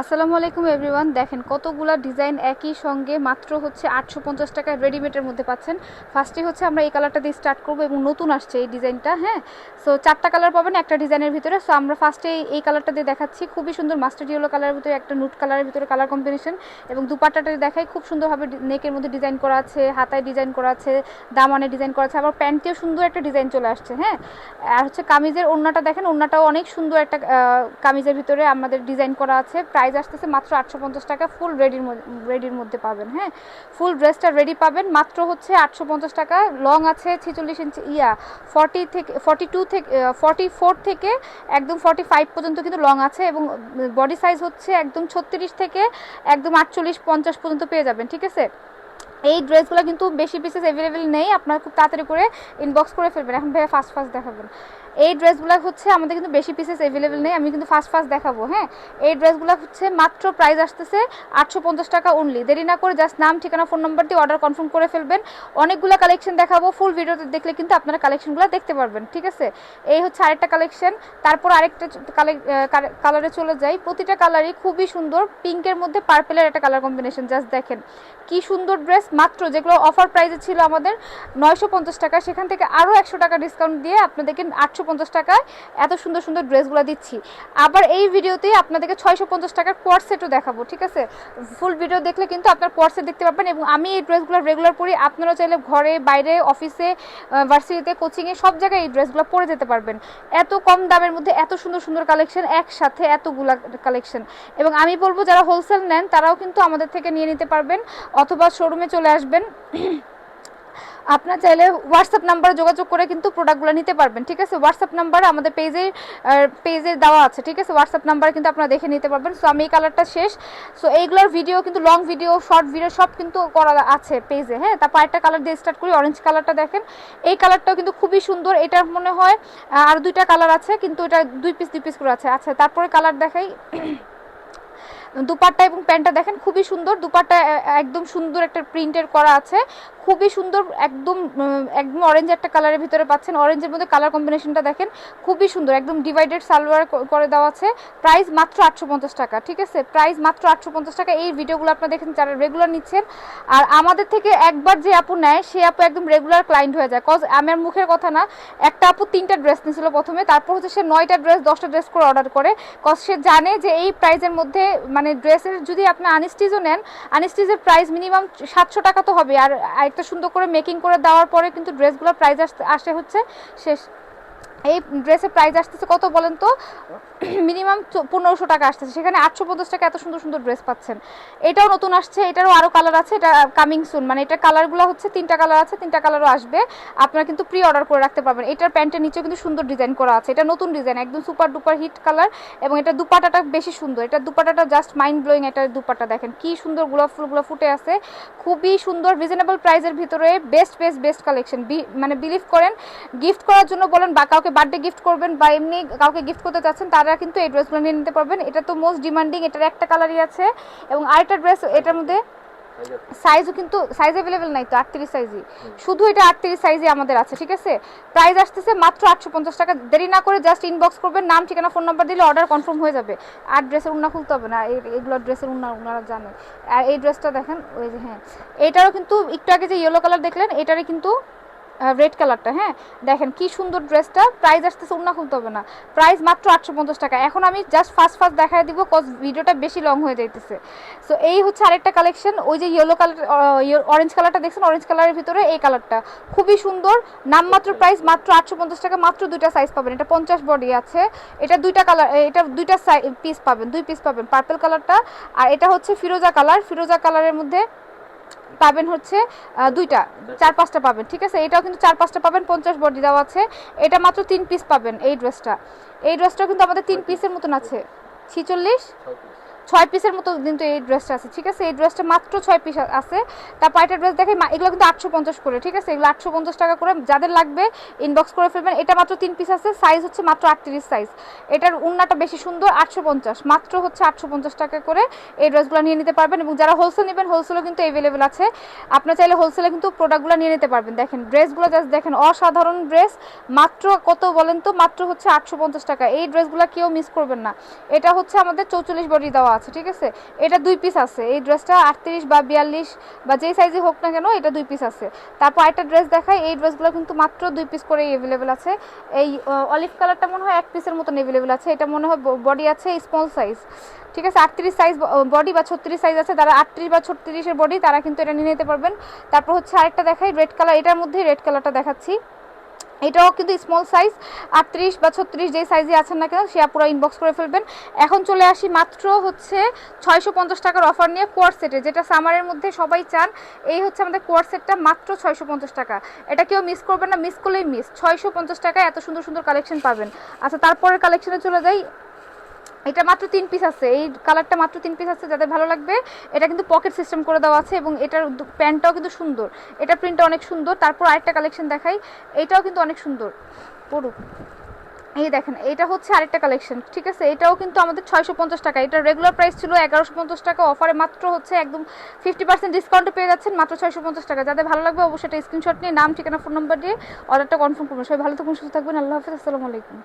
আসসালামু আলাইকুম এভরিওয়ান। দেখেন কতগুলা ডিজাইন একই সঙ্গে মাত্র হচ্ছে আটশো পঞ্চাশ টাকা রেডিমেডের মধ্যে পাচ্ছেন। ফার্স্টে হচ্ছে আমরা এই কালারটা দিয়ে স্টার্ট করব এবং নতুন আসছে এই ডিজাইনটা হ্যাঁ? সো চারটা কালার পাবেন একটা ডিজাইনের ভিতরে। সো আমরা ফার্স্টে এই কালারটা দিয়ে দেখাচ্ছি। খুবই সুন্দর মাস্টার ইয়েলো কালারের ভিতরে, একটা নুট কালারের ভিতরে কালার কম্বিনেশন এবং দুপাট্টাটা দেখাই খুব সুন্দরভাবে নেকের মধ্যে ডিজাইন করা আছে, হাতায় ডিজাইন করা আছে, দামানে ডিজাইন করা আছে, আবার প্যান্টেও সুন্দর একটা ডিজাইন চলে আসছে হ্যাঁ? আর হচ্ছে কামিজের ওড়নাটা দেখেন, ওড়নাটাও অনেক সুন্দর একটা কামিজের ভিতরে আমাদের ডিজাইন করা আছে। প্রাইস আসতেছে মাত্র আটশো পঞ্চাশ টাকা ফুল রেডির রেডির মধ্যে পাবেন হ্যাঁ? ফুল ড্রেসটা রেডি পাবেন, মাত্র হচ্ছে আটশো পঞ্চাশ টাকা। লং আছে ছেচল্লিশ ইঞ্চি ইয়া ফর্টি থেকে ফর্টি টু থেকে ফর্টি ফোর থেকে, একদম ফর্টি ফাইভ পর্যন্ত কিন্তু লং আছে এবং বডি সাইজ হচ্ছে একদম ছত্রিশ থেকে একদম আটচল্লিশ পঞ্চাশ পর্যন্ত পেয়ে যাবেন, ঠিক আছে? এই ড্রেসগুলো কিন্তু বেশি পিসেস অ্যাভেলেবেল নেই, আপনারা খুব তাড়াতাড়ি করে ইনবক্স করে ফেলবেন। এখন ভাইয়া ফার্স্ট ফার্স্ট দেখাবেন। এই ড্রেসগুলো হচ্ছে আমাদের কিন্তু বেশি পিসেস অ্যাভেলেবেল নেই, আমি কিন্তু ফার্স্ট ফার্স্ট দেখাবো হ্যাঁ? এই ড্রেসগুলো হচ্ছে মাত্র প্রাইস আসতেছে আটশো পঞ্চাশ টাকা অনলি দেরি না করে জাস্ট নাম, ঠিকানা ফোন নাম্বার দিয়ে অর্ডার কনফার্ম করে ফেলবেন। অনেকগুলো কালেকশন দেখাবো ফুল ভিডিওতে দেখলে কিন্তু আপনারা কালেকশনগুলো দেখতে পারবেন, ঠিক আছে? এই হচ্ছে আরেকটা কালেকশন তারপর আরেকটা কালারে চলে যাই। প্রতিটা কালারই খুবই সুন্দর পিঙ্কের মধ্যে পার্পেলের একটা কালার কম্বিনেশন জাস্ট দেখেন। কি সুন্দর ড্রেস মাত্র যেগুলো অফার প্রাইসে ছিল আমাদের নয়শো পঞ্চাশ টাকা, সেখান থেকে আরও একশো টাকা ডিসকাউন্ট দিয়ে আপনাদেরকে আটশো পঞ্চাশ টাকায় এত সুন্দর সুন্দর ড্রেসগুলো দিচ্ছি। আবার এই ভিডিওতে আপনাদেরকে ছয়শো পঞ্চাশ টাকার কোয়ার সেটও দেখাবো, ঠিক আছে? ফুল ভিডিও দেখলে কিন্তু আপনার কোয়ার সেট দেখতে পাবেন এবং আমি এই ড্রেসগুলো রেগুলার পরি। আপনারা চাইলে ঘরে, বাইরে অফিসে ভার্সিটিতে কোচিংয়ে সব জায়গায় এই ড্রেসগুলো পরে যেতে পারবেন। এত কম দামের মধ্যে এত সুন্দর সুন্দর কালেকশন একসাথে, এতগুলা কালেকশন এবং আমি বলব, যারা হোলসেল নেন, তারাও কিন্তু আমাদের থেকে নিয়ে নিতে পারবেন অথবা শোরুমে চলে আসবেন। আপনার চাইলে হোয়াটসঅ্যাপ নাম্বারে যোগাযোগ করে কিন্তু প্রোডাক্টগুলো নিতে পারবেন, ঠিক আছে? হোয়াটসঅ্যাপ নাম্বার আমাদের পেজে পেজে দেওয়া আছে, ঠিক আছে? হোয়াটসঅ্যাপ নাম্বারে কিন্তু আপনারা দেখে নিতে পারবেন। সো আমি এই কালারটা শেষ। সো এইগুলোর ভিডিও কিন্তু লং ভিডিও শর্ট ভিডিও সব কিন্তু করা আছে পেজে হ্যাঁ? তারপর একটা কালার দিয়ে স্টার্ট করি অরেঞ্জ কালারটা দেখেন। এই কালারটাও কিন্তু খুবই সুন্দর। এটা মনে হয় আর দুইটা কালার আছে, কিন্তু এটা দুই পিস দুই পিস করে আছে। আচ্ছা তারপরে কালার দেখাই। দুপাট্টা এবং প্যান্টটা দেখেন খুবই সুন্দর। দুপাট্টা একদম সুন্দর একটা প্রিন্টের করা আছে। খুবই সুন্দর, একদম একদম অরেঞ্জ একটা কালারের ভিতরে পাচ্ছেন। অরেঞ্জের মধ্যে কালার কম্বিনেশনটা দেখেন, খুবই সুন্দর। একদম ডিভাইডেড সালোয়ার করে দেওয়া আছে। প্রাইস মাত্র আটশো পঞ্চাশ টাকা, ঠিক আছে? প্রাইস মাত্র আটশো পঞ্চাশ টাকা। এই ভিডিওগুলো আপনারা দেখেন, যারা রেগুলার নিচ্ছেন। আর আমাদের থেকে একবার যে আপু নেয়, সে আপু একদম রেগুলার ক্লায়েন্ট হয়ে যায়। কজ আমার মুখের কথা না, একটা আপু তিনটা ড্রেস নিয়েছিল প্রথমে। তারপর হচ্ছে সে নয়টা ড্রেস দশটা ড্রেস করে অর্ডার করে। কজ সে জানে যে এই প্রাইসের মধ্যে মানে ড্রেসের যদি আপনি আনিস্টিজও নেন, আনিস্টিজের প্রাইস মিনিমাম সাতশো টাকা তো হবে আর একটা সুন্দর করে মেকিং করে দেওয়ার পরে কিন্তু ড্রেসগুলোর প্রাইস আসে হচ্ছে শেষ এই ড্রেসের প্রাইস আসতেছে কত বলেন তো? মিনিমাম পনেরোশো টাকা আসতেছে। সেখানে আটশো পঞ্চাশ টাকা এত সুন্দর সুন্দর ড্রেস পাচ্ছেন। এটাও নতুন আসছে, এটারও আরও কালার আছে, এটা কামিং সুন মানে এটা কালারগুলো হচ্ছে, তিনটা কালার আছে, তিনটা কালারও আসবে। আপনারা কিন্তু প্রি অর্ডার করে রাখতে পারবেন। এটার প্যান্টের নিচেও কিন্তু সুন্দর ডিজাইন করা আছে। এটা নতুন ডিজাইন একদম সুপার ডুপার হিট কালার এবং এটা দুপাটাটা বেশি সুন্দর। এটা দুপাটাটা জাস্ট মাইন্ড ব্লোয়িং এটা দুপাটা দেখেন। কি সুন্দর গোলাপ ফুলগুলো ফুটে আছে। খুবই সুন্দর রিজনেবল প্রাইসের ভিতরে বেস্ট বেস্ট বেস্ট কালেকশন মানে বিলিভ করেন গিফট করার জন্য বলেন বা কাউকে বার্থডে গিফট করবেন বা এমনি কাউকে গিফট করতে চাচ্ছেন, তারা কিন্তু এই ড্রেসগুলো নিয়ে নিতে পারবেন। এটা তো মোস্ট ডিমান্ডিং এটার একটা কালারই আছে। এবং আরেকটা ড্রেস এটার মধ্যে সাইজও কিন্তু সাইজ অ্যাভেলেবেল নাই তো, আটত্রিশ সাইজই শুধু এটা আটত্রিশ সাইজই আমাদের আছে, ঠিক আছে? প্রাইস আসতেছে মাত্র আটশো পঞ্চাশ টাকা। দেরি না করে জাস্ট ইনবক্স করবেন, নাম, ঠিকানা ফোন নাম্বার দিলে অর্ডার কনফার্ম হয়ে যাবে। আর ড্রেসের উন্না খুলতে হবে না এগুলো ড্রেসের উন্না ওনারা জানে। আর এই ড্রেসটা দেখেন, ওই যে হ্যাঁ। এটারও কিন্তু একটু আগে যে ইয়েলো কালার দেখলেন, এটারই কিন্তু রেড কালারটা হ্যাঁ? দেখেন কি সুন্দর ড্রেসটা প্রাইস আসতেছে উন্না খুলতে হবে না। প্রাইস মাত্র আটশো পঞ্চাশ টাকা। এখন আমি জাস্ট ফার্স্ট ফার্স্ট দেখায় দিব কজ ভিডিওটা বেশি লং হয়ে যাইতেছে। সো এই হচ্ছে আরেকটা কালেকশন ওই যে ইয়েলো কালার অরেঞ্জ কালারটা দেখছেন? অরেঞ্জ কালারের ভিতরে এই কালারটা খুবই সুন্দর। নামমাত্র প্রাইস মাত্র আটশো পঞ্চাশ টাকা, মাত্র দুইটা সাইজ পাবেন। এটা পঞ্চাশ বডি আছে। এটা দুইটা কালার এটা দুইটা পিস পাবেন, দুই পিস পাবেন। পার্পল কালারটা আর এটা হচ্ছে ফিরোজা কালার ফিরোজা কালারের মধ্যে পাবেন হচ্ছে দুইটা, চার পাঁচটা পাবেন, ঠিক আছে? এটাও কিন্তু চার পাঁচটা পাবেন, পঞ্চাশ বডি দেওয়া আছে। এটা মাত্র তিন পিস পাবেন এই ড্রেসটা এই ড্রেসটাও কিন্তু আমাদের তিন পিসের মতন আছে। ছিচল্লিশ? ছয় পিসের মতো কিন্তু এই ড্রেসটা আছে, ঠিক আছে? এই ড্রেসটা মাত্র ছয় পিস আছে। তারপর একটা ড্রেস দেখে এগুলো কিন্তু আটশো পঞ্চাশ করে, ঠিক আছে? এগুলো আটশো পঞ্চাশ টাকা করে, যাদের লাগবে ইনবক্স করে ফেলবেন। এটা মাত্র তিন পিস আছে সাইজ হচ্ছে মাত্র আটত্রিশ সাইজ এটার উন্নাটা বেশি সুন্দর, আটশো পঞ্চাশ। মাত্র হচ্ছে আটশো পঞ্চাশ টাকা করে এই ড্রেসগুলো নিয়ে নিতে পারবেন এবং যারা হোলসেল নেবেন হোলসেলও কিন্তু অ্যাভেলেবেল আছে। আপনার চাইলে হোলসেলে কিন্তু প্রোডাক্টগুলো নিয়ে নিতে পারবেন। দেখেন ড্রেসগুলো জাস্ট দেখেন, অসাধারণ ড্রেস মাত্র কত বলেন তো? মাত্র হচ্ছে আটশো পঞ্চাশ টাকা। এই ড্রেসগুলো কেউ মিস করবেন না। এটা হচ্ছে আমাদের চৌচল্লিশ বডি দেওয়া আছে, ঠিক আছে? এটা দুই পিস আছে। এই ড্রেসটা আটত্রিশ বা বিয়াল্লিশ বা যেই সাইজে হোক না কেন, এটা দুই পিস আছে। তারপর একটা ড্রেস দেখাই। এই ড্রেসগুলো কিন্তু মাত্র দুই পিস করেই অ্যাভেলেবেল আছে। এই অলিভ কালারটা মনে হয় এক পিসের মতন অ্যাভেলেবেল আছে। এটা মনে হয় বডি আছে স্মল সাইজ ঠিক আছে? আটত্রিশ সাইজ বডি বা ছত্রিশ সাইজ আছে। যারা আটত্রিশ বা ছত্রিশের বডি তারা কিন্তু এটা নিয়ে নিতে পারবেন। তারপর হচ্ছে আরেকটা দেখাই রেড কালার এটার মধ্যে রেড কালারটা দেখাচ্ছি। এটাও কিন্তু স্মল সাইজ আটত্রিশ বা ছত্রিশ যে সাইজে আছেন না কেন সে পুরো ইনবক্স করে ফেলবেন। এখন চলে আসি মাত্র হচ্ছে ছয়শো পঞ্চাশ টাকার অফার নিয়ে কোয়ার সেটে যেটা সামারের মধ্যে সবাই চান, এই হচ্ছে আমাদের কোয়ার সেটটা মাত্র ছয়শো পঞ্চাশ টাকা। এটা কেউ মিস করবেন না মিস করলেই মিস ছয়শো পঞ্চাশ টাকায় এত সুন্দর সুন্দর কালেকশন পাবেন। আচ্ছা তারপরের কালেকশনে চলে যাই। এটা মাত্র তিন পিস আছে। এই কালারটা মাত্র তিন পিস আছে, যাদের ভালো লাগবে, এটা কিন্তু পকেট সিস্টেম করে দেওয়া আছে এবং এটার প্যান্টটাও কিন্তু সুন্দর। এটা প্রিন্টটা অনেক সুন্দর, তারপর আরেকটা কালেকশন দেখাই। এটাও কিন্তু অনেক সুন্দর। পড়ুক। এই দেখেন, এটা হচ্ছে আরেকটা কালেকশন ঠিক আছে? এটাও কিন্তু আমাদের ছয়শো পঞ্চাশ টাকা। এটা রেগুলার প্রাইস ছিল এগারোশো পঞ্চাশ টাকা অফারে মাত্র হচ্ছে একদম ফিফটি পার্সেন্ট ডিসকাউন্টে পেয়ে যাচ্ছেন মাত্র ছয়শো পঞ্চাশ টাকা। যাদের ভালো লাগবে অবশ্যই একটা স্ক্রিনশট নিয়ে, নাম, ঠিকানা ফোন নম্বর দিয়ে অর্ডারটা কনফার্ম করবেন। সবাই ভালো থাকুন, সুস্থ থাকবেন। আল্লাহ হাফিজ, আসসালামু আলাইকুম।